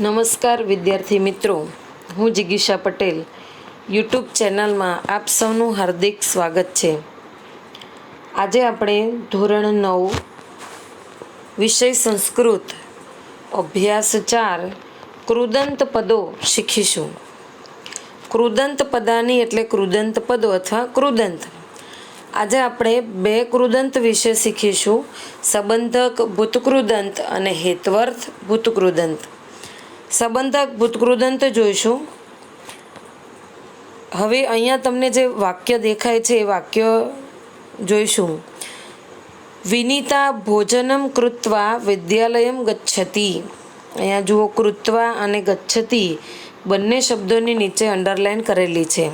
નમસ્કાર, વિદ્યાર્થી મિત્રો. હું જિગીશા પટેલ. યુટ્યુબ ચેનલમાં આપ સૌનું હાર્દિક સ્વાગત છે. આજે આપણે ધોરણ નવ, વિષય સંસ્કૃત, અભ્યાસ ચાર, કૃદંત પદો શીખીશું. કૃદંત પદાની એટલે કૃદંત પદો અથવા કૃદંત. આજે આપણે બે કૃદંત વિશે શીખીશું. સંબંધક ભૂતકૃદંત અને હેતવર્થ ભૂતકૃદંત. સંબંધક ભૂતકૃદંત જોઈશું. હવે અહીંયા તમને જે વાક્ય દેખાય છે એ વાક્ય જોઈશું. વિનીતા ભોજનમ કૃત્વા વિદ્યાલયમ ગચ્છતી. અહીંયા જુઓ, કૃત્વા અને ગચ્છતી બંને શબ્દોની નીચે અંડરલાઇન કરેલી છે.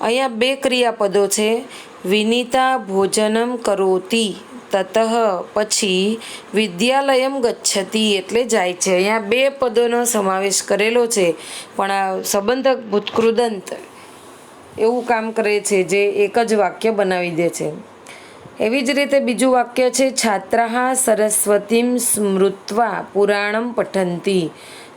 અહીંયા બે ક્રિયાપદો છે. વિનીતા ભોજનમ કરોતી. તતઃ પછી વિદ્યાલયમ ગચ્છતી એટલે જાય છે. અહીંયા બે પદોનો સમાવેશ કરેલો છે. પણ આ સંબંધક ભૂતકૃદંત એવું કામ કરે છે જે એક જ વાક્ય બનાવી દે છે. એવી જ રીતે બીજું વાક્ય છે, છાત્રા સરસ્વતીમ સ્મૃત્વા પુરાણમ પઠંતી.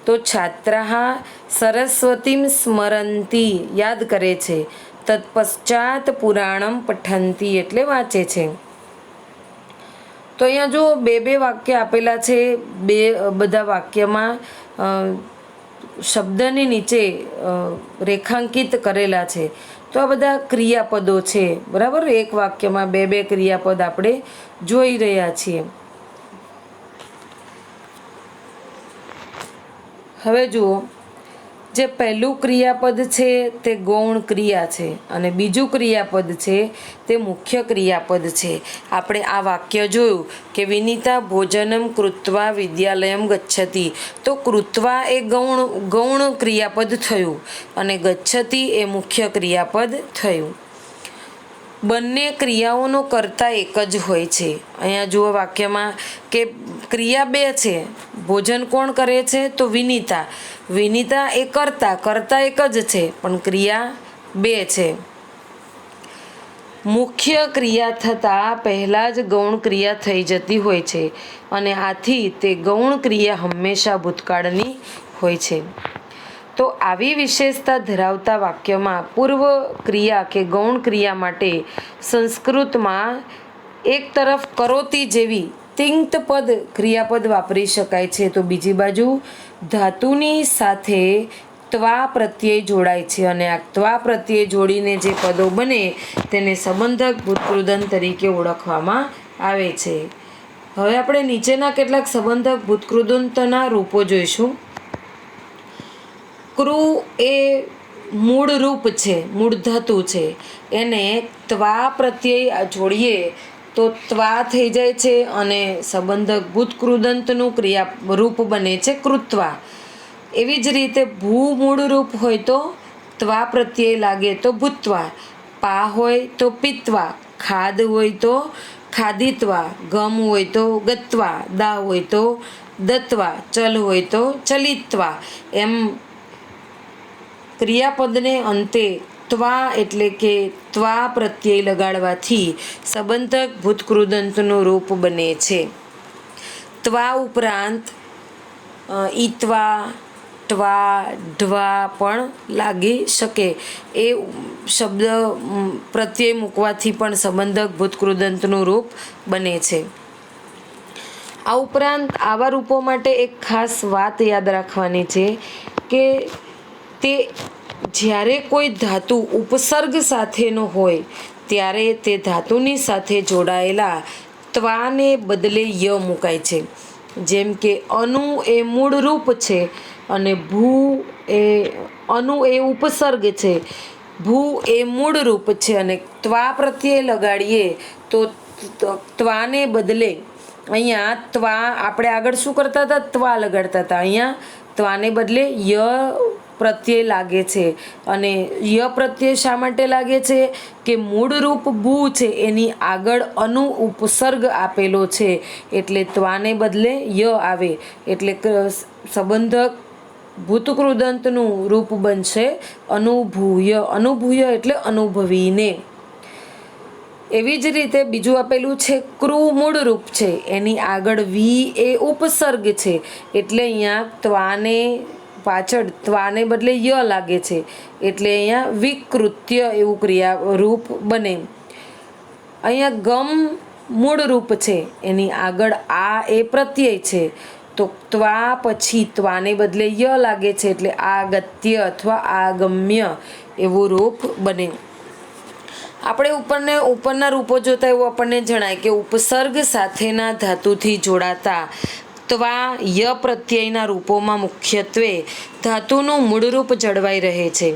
તો છાત્રા સરસ્વતીમ સ્મરંતી યાદ કરે છે. તત્પશ્ચાત પુરાણમ પઠંતી એટલે વાંચે છે. તો અહીંયા જો બે બે વાક્ય આપેલા છે, બે બધા વાક્યમાં શબ્દની નીચે રેખાંકિત કરેલા છે. તો આ બધા ક્રિયાપદો છે, બરાબર? એક વાક્યમાં બે બે ક્રિયાપદ આપણે જોઈ રહ્યા છીએ. હવે જુઓ જે પહેલું ક્રિયાપદ છે, તે ગૌણ ક્રિયા છે અને બીજું ક્રિયાપદ છે, તે મુખ્ય ક્રિયાપદ છે. આપણે આ વાક્ય જોયું કે વિનિતા ભોજનમ કૃત્વા વિદ્યાલયમ ગચ્છતી. તો કૃત્વા એ ગૌણ ગૌણ ક્રિયાપદ થયું અને ગચ્છતી એ મુખ્ય ક્રિયાપદ થયું. બંને ક્રિયાઓનો કરતા એક જ હોય છે. અહીંયા જુઓ વાક્યમાં કે ક્રિયા બે છે. ભોજન કોણ કરે છે? તો વિનીતા. વિનીતા એ કરતા. કરતા એક જ છે, પણ ક્રિયા બે છે. મુખ્ય ક્રિયા થતાં પહેલાં જ ગૌણ ક્રિયા થઈ જતી હોય છે અને આથી તે ગૌણ ક્રિયા હંમેશા ભૂતકાળની હોય છે. તો આવી વિશેષતા ધરાવતા વાક્યમાં પૂર્વ ક્રિયા કે ગૌણ ક્રિયા માટે સંસ્કૃતમાં એક તરફ કરોતી જેવી તિંક્ત પદ ક્રિયાપદ વાપરી શકાય છે. તો બીજી બાજુ, ધાતુની સાથે ત્વા પ્રત્યય જોડાય છે અને આ ત્વા પ્રત્યય જોડીને જે પદો બને તેને સંબંધક ભૂતકૃદન તરીકે ઓળખવામાં આવે છે. હવે આપણે નીચેના કેટલાક સંબંધક ભૂતકૃદંતના રૂપો જોઈશું. ક્રુ એ મૂળ રૂપ છે, મૂળ ધાતુ છે. એને ત્વા પ્રત્યય જોડીએ તો ત્વા થઈ જાય છે અને સંબંધક ભૂતકૃદંતનું ક્રિયા રૂપ બને છે કૃત્વા. એવી જ રીતે ભૂ મૂળ રૂપ હોય તો ત્વા પ્રત્યય લાગે તો ભૂત્વા. પા હોય તો પિત્વા. ખાદ હોય તો ખાદિત્વા. ગમ હોય તો ગત્વા. દા હોય તો દત્વા. ચલ હોય તો ચલિત્વા. એમ ક્રિયાપદને અંતે ત્વા એટલે કે ત્વા પ્રત્યય લગાડવાથી સંબંધક ભૂતકૃદંતનું રૂપ બને છે. ત્વા ઉપરાંત ઈત્વા ટ્વા ઢવા પણ લાગી શકે. એ શબ્દ પ્રત્યય મૂકવાથી પણ સંબંધક ભૂતકૃદંતનું રૂપ બને છે. આ ઉપરાંત આવા રૂપો માટે એક ખાસ વાત યાદ રાખવાની છે કે તે જ્યારે કોઈ ધાતુ ઉપસર્ગ સાથેનો હોય, ત્યારે તે ધાતુની સાથે જોડાયેલા ત્વાને બદલે ય મુકાય છે. જેમ કે અનુ એ મૂળ રૂપ છે અને ભૂ એ અનુ એ ઉપસર્ગ છે. ભૂ એ મૂળ રૂપ છે અને ત્વા પ્રત્યે લગાડીએ ત- ત્વાને બદલે અહીંયા ત્વા, આપણે આગળ શું કરતા હતા? ત્વા લગાડતા હતા. અહીંયા ત્વાને બદલે ય પ્રત્યય લાગે છે. અને ય પ્રત્યય શા માટે લાગે છે? કે મૂળરૂપ ભૂ છે, એની આગળ અનુ ઉપસર્ગ આપેલો છે. એટલે ત્વાને બદલે ય આવે. એટલે સંબંધક ભૂતકૃદંતનું રૂપ બનશે અનુભૂય. અનુભૂય એટલે અનુભવીને. એવી જ રીતે બીજું આપેલું છે, ક્રુ મૂળ રૂપ છે. એની આગળ વી એ ઉપસર્ગ છે. એટલે અહીંયા ત્વાને પાછળ ત્વાને બદલે ય લાગે છે. એટલે અહીંયા વિકૃત્ય એવું ક્રિયા રૂપ બને. અહીંયા ગમ મૂળ રૂપ છે. એની આગળ આ એ પ્રત્યય છે. તો ત્વા પછી ત્વાને બદલે ય લાગે છે. એટલે આગત્ય અથવા આગમ્ય એવું રૂપ બને. આપણે ઉપરને ઉપરના રૂપો જોતા એવું આપણને જણાય કે ઉપસર્ગ સાથેના ધાતુથી જોડાતા ત્વા ય પ્રત્યયના રૂપોમાં મુખ્યત્વે ધાતુનું મૂળરૂપ જળવાઈ રહે છે.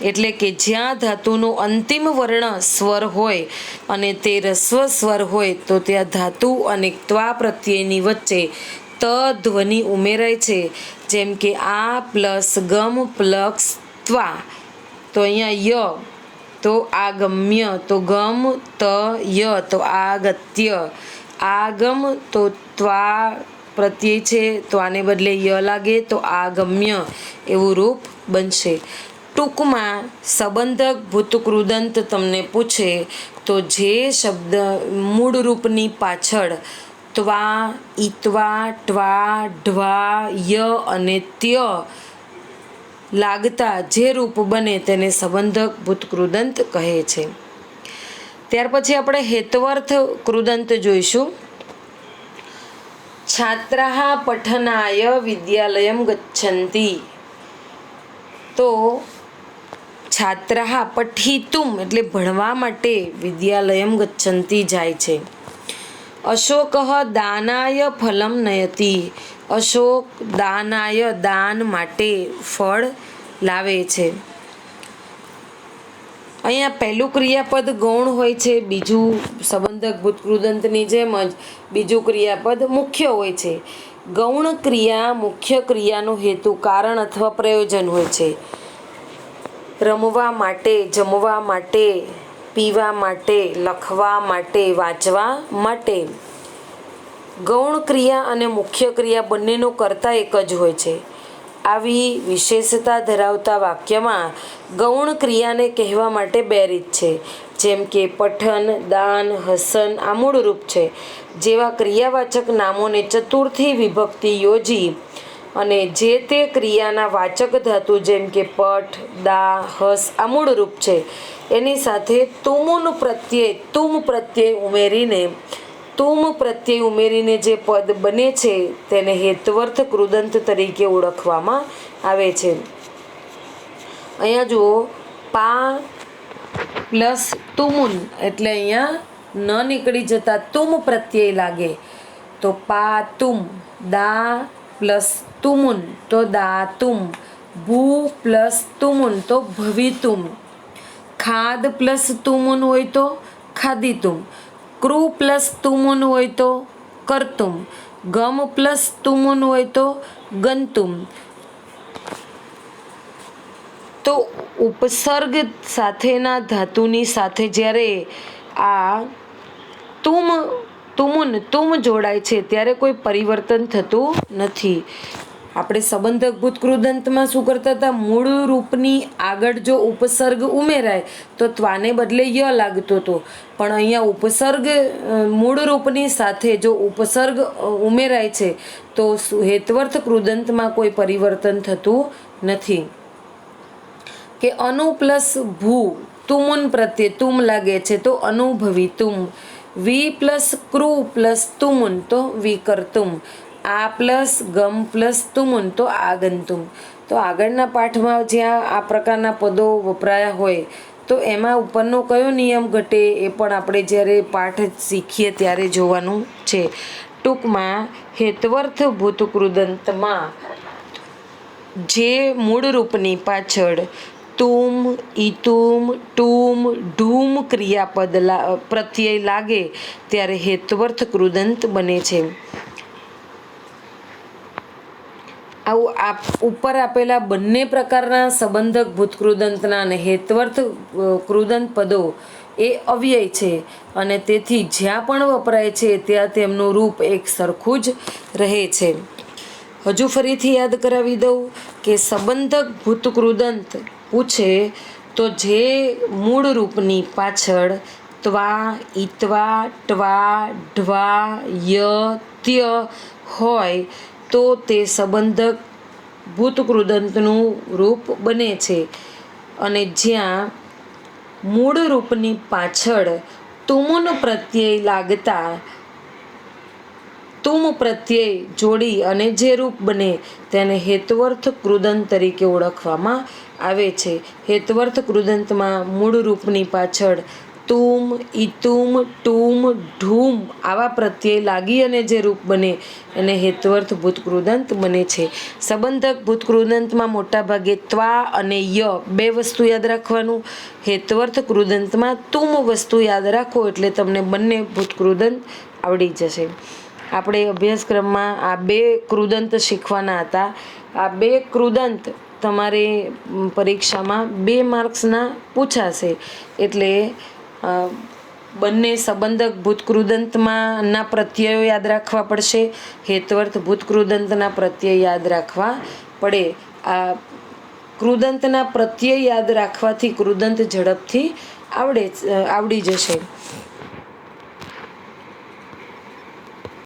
એટલે કે જ્યાં ધાતુનો અંતિમ વર્ણ સ્વર હોય અને તે રસ્વ સ્વર હોય તો ત્યાં ધાતુ અને ત્વા પ્રત્યયની વચ્ચે ત ધ્વનિ ઉમેરાય છે. જેમ કે આ પ્લસ ગમ પ્લસ ત્વા. તો અહીંયા ય તો આગમ્ય તો ગમ ત ય તો આગત્ય. આગમ તો ત્વા પ્રત્યય છે, તો આને બદલે ય લાગે, તો આ ગમ્ય એવું રૂપ બનશે. ટૂંકમાં સંબંધક ભૂતકૃદંત તમને પૂછે, તો જે શબ્દ મૂળ રૂપની પાછળ ત્વા, ઈત્વા, ટ્વા, ઢ્વા, ય અને ત્ય લાગતા જે રૂપ બને તેને સંબંધક ભૂતકૃદંત કહે છે. ત્યાર પછી આપણે હેતવર્થ કૃદંત જોઈશું. છાત્રાહ પઠનાય વિદ્યાલયમ ગચ્છન્તિ તો છાત્રાહ પઠિતુમ એટલે ભણવા માટે વિદ્યાલયમ ગચ્છન્તિ જાય છે। અશોક દાનાય ફલમ નયતિ। અશોક દાનાય દાન માટે ફળ લાવે છે। અહીંયા પહેલું ક્રિયાપદ ગૌણ હોય છે, બીજું સંબંધક ભૂતકૃદંતની જેમ જ બીજું ક્રિયાપદ મુખ્ય હોય છે. ગૌણ ક્રિયા મુખ્ય ક્રિયાનો હેતુ કારણ અથવા પ્રયોજન હોય છે. રમવા માટે, જમવા માટે, પીવા માટે, લખવા માટે, વાંચવા માટે. ગૌણ ક્રિયા અને મુખ્ય ક્રિયા બંનેનો કરતા એક જ હોય છે. આવી વિશેષતા ધરાવતા વાક્યમાં ગૌણ ક્રિયાને કહેવા માટે બે રીત છે. જેમ કે પઠન, દાન, હસન આ મૂળ રૂપ છે. જેવા ક્રિયાવાચક નામોને ચતુર્થી વિભક્તિ યોજી અને જે તે ક્રિયાના વાચક ધાતુ જેમ કે પઠ, દા, હસ આ મૂળ રૂપ છે. એની સાથે તુમુન પ્રત્યય તુમ પ્રત્યય ઉમેરીને તુમ પ્રત્યય ઉમેરીને જે પદ બને છે, તેને હેતવર્થ કૃદંત તરીકે ઓળખવામાં આવે છે. અહીંયા જુઓ, પા પ્લસ તુમુન એટલે અહીંયા ન નીકળી જતા તુમ પ્રત્યય લાગે. તો પા તુમ, દા પ્લસ તુમુન, તો દા તુમ. ભૂ પ્લસ તુમુન, તો ભવિતુમ ખાદ પ્લસ તુમુન હોય તો ખાદિતુમ ક્રુ પ્લસ તુમુન હોય તો કરતુમ. ગમ પ્લસ તુમુન હોય તો ગંતુમ. તો ઉપસર્ગ સાથેના ધાતુની સાથે જ્યારે આ તુમ, તુમુન, તુમ જોડાય છે, ત્યારે કોઈ પરિવર્તન થતું નથી. આપણે સંબંધક ભૂતકૃદંતમાં શું કરતા હતા? મૂળ રૂપની આગળ જો ઉપસર્ગ ઉમેરાય, તો ત્વાને બદલે ય લાગતો હતો. પણ અહીંયા ઉપસર્ગ મૂળ રૂપની સાથે જો ઉપસર્ગ ઉમેરાય છે, તો હેતવર્થ કૃદંતમાં કોઈ પરિવર્તન થતું નથી. કે અનુ પ્લસ ભૂ, તુમુન પ્રત્યે તુમ લાગે છે, તો અનુભવી તુમ. વી પ્લસ ક્રુ પ્લસ તુમુન, તો વિકર્તુમ. આ પ્લસ ગમ પ્લસ તુમુન, તો આગંતુમ તો આગળના પાઠમાં જ્યાં આ પ્રકારના પદો વપરાયા હોય, તો એમાં ઉપરનો કયો નિયમ ઘટે એ પણ આપણે જ્યારે પાઠ શીખીએ ત્યારે જોવાનું છે. ટૂંકમાં, હેતવર્થ ભૂતકૃદંતમાં, જે મૂળ રૂપની પાછળ તુમ ઇતુમ ટુમ ઢૂમ ક્રિયાપદ પ્રત્યય લાગે, ત્યારે હેતવર્થ કૃદંત બને છે. આવું આપ ઉપર આપેલા બંને પ્રકારના સંબંધક ભૂતકૃદંતના અને હેતવર્થ કૃદંત પદો એ અવ્યય છે અને તેથી જ્યાં પણ વપરાય છે ત્યાં તેમનું રૂપ એક સરખું જ રહે છે. હજુ ફરીથી યાદ કરાવી દઉં કે સંબંધક ભૂતકૃદંત પૂછે તો જે મૂળ રૂપની પાછળ ત્વા ઇત્વા ટ્વા, ઢ્વા, ય, ત્ય હોય તો તે સંબંધક ભૂતકૃદંતનું રૂપ બને છે. અને જ્યાં મૂળ રૂપની પાછળ તુમુન પ્રત્યય લાગતા તુમ પ્રત્યય જોડી અને જે રૂપ બને તેને હેતવર્થ કૃદંત તરીકે ઓળખવામાં આવે છે. હેતવર્થ કૃદંતમાં મૂળ રૂપની પાછળ તુમ ઇતુમ ટુમ, ઢૂમ આવા પ્રત્યય લાગી અને જે રૂપ બને એને હેતવર્થ ભૂતકૃદંત બને છે. સંબંધક ભૂતકૃદંતમાં મોટાભાગે ત્વા અને ય બે વસ્તુ યાદ રાખવાનું. હેત્વર્થ કૃદંતમાં તુમ વસ્તુ યાદ રાખો એટલે તમને બંને ભૂતકૃદંત આવડી જશે. આપણે અભ્યાસક્રમમાં આ બે કૃદંત શીખવાના હતા. આ બે કૃદંત તમારે પરીક્ષામાં બે માર્ક્સના પૂછાશે. એટલે બંને સંબંધક ભૂતકૃદંતમાં ના પ્રત્યયો યાદ રાખવા પડશે. હેતવર્થ ભૂતકૃદંતના પ્રત્યય યાદ રાખવા પડે. આ કૃદંતના પ્રત્યય યાદ રાખવાથી કૃદંત ઝડપથી આવડે આવડી જશે.